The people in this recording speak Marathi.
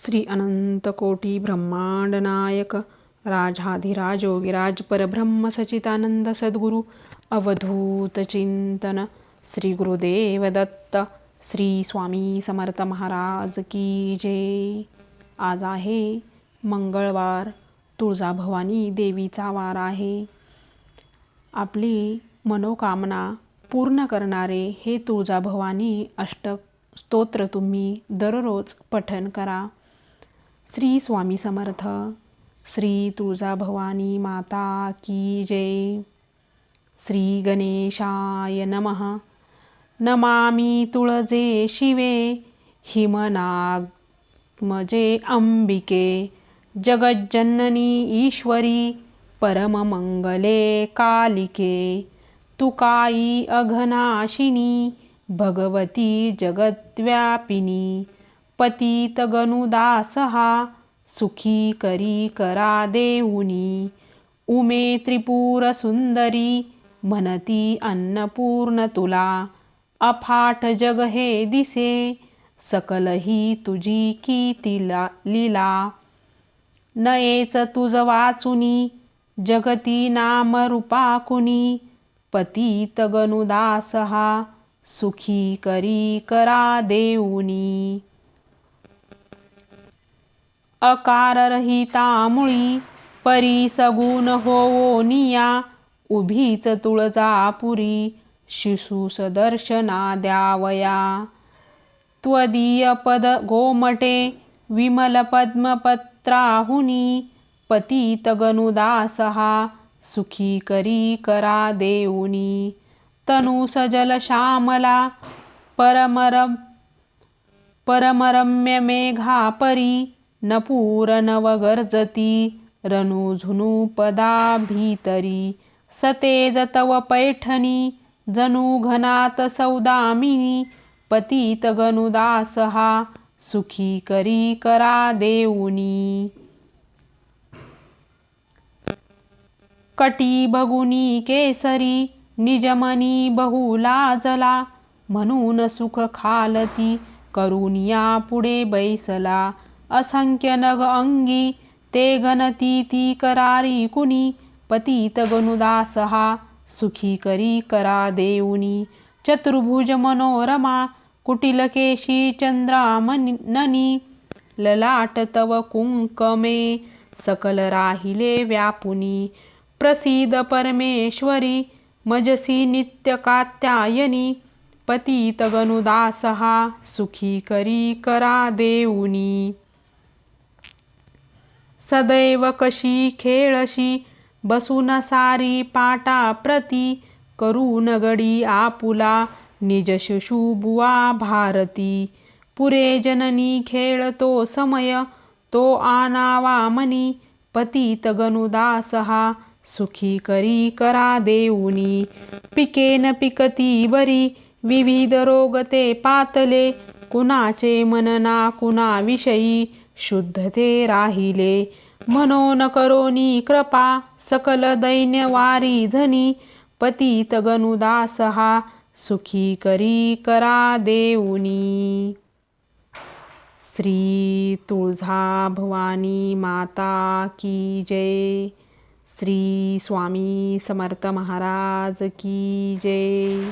श्री अनंत कोटी ब्रह्मांड नायक राजाधिराज योगीराज परब्रह्म सचितानंद सद्गुरु अवधूत चिंतन श्री गुरुदेव दत्त श्री स्वामी समर्थ महाराज की जय। आज आहे मंगळवार तुळजाभवानी देवीचा वार आहे। आपली मनोकामना पूर्ण करणारे हे तुळजाभवानी अष्टक स्तोत्र तुम्ही दररोज पठन करा। श्री स्वामी समर्थ श्री तुळजाभवानी माता की जय. श्री गणेशाय नमः. नमामि तुळजे शिवे हिमनागमजे अंबिके. जगज्जननी ईश्वरी परममंगले कालिके. तुकाई अघनाशिनी भगवती जगद्व्यापिनी. पतितगनुदासहा सुखी करी करा देऊनी. उमे त्रिपुर सुंदरी म्हणती अन्नपूर्ण तुला. अफाट जग हे दिसे सकलही तुझी कीतिला लीला. नयेच तुझ वाचुनी जगती नाम रूपाकुनी पतित गनुदासहा सुखी करी करा देऊनी. अकाररहितामुळी परी सगुण होवो निया उभीच तुळजापुरी शिशु सदर्शना द्यावया. त्वदीय पद गोमटे विमल पद्मपत्राहुनी पतित गनुदासहा सुखी करी करा देऊनी. तनु सजल श्यामला परमरम परमरम्य मेघा परी नपूर नवगर्जती पदा भीतरी सतेज तव पैठणी जनु घनात सौदामिनी। पतित गनुदासहा सुखी करी करा देऊनी। कटी बगुनी केसरी निजमनी बहुला जला। म्हणून सुख खालती करुनिया पुढे बैसला। असंख्य नग अंगी ते गणती ती करारी कुणी? पतीत गणुदास हा सुखी करी करा देऊनी. चतुर्भुज मनोरमा कुटिलकेशी चंद्रामननी ललाट तव कुंकमे सकल राहिले व्यापुनी. प्रसीद परमेश्वरी मजसी नित्य कात्यायनी. गणुदास हा सुखी करी करा देऊनी. सदैव कशी खेळशी बसून सारी पाटा प्रती करून गडी आपुला निज शिशुबुवा भारती. पुरे जननी खेळतो समय तो आनावा मनी पतित गनुदासहा सुखी करी करा देऊनी. पिके न पिकती बरी विविध रोग ते पातले कुणाचे मनना कुणाविषयी शुद्धते राहिले. म्हणून करोनी कृपा सकल दैन्य वारी झनी पतित गनुदासहा सुखी करी करा देऊनी. श्री तुळजा भवानी माता की जय. श्री स्वामी समर्थ महाराज की जय.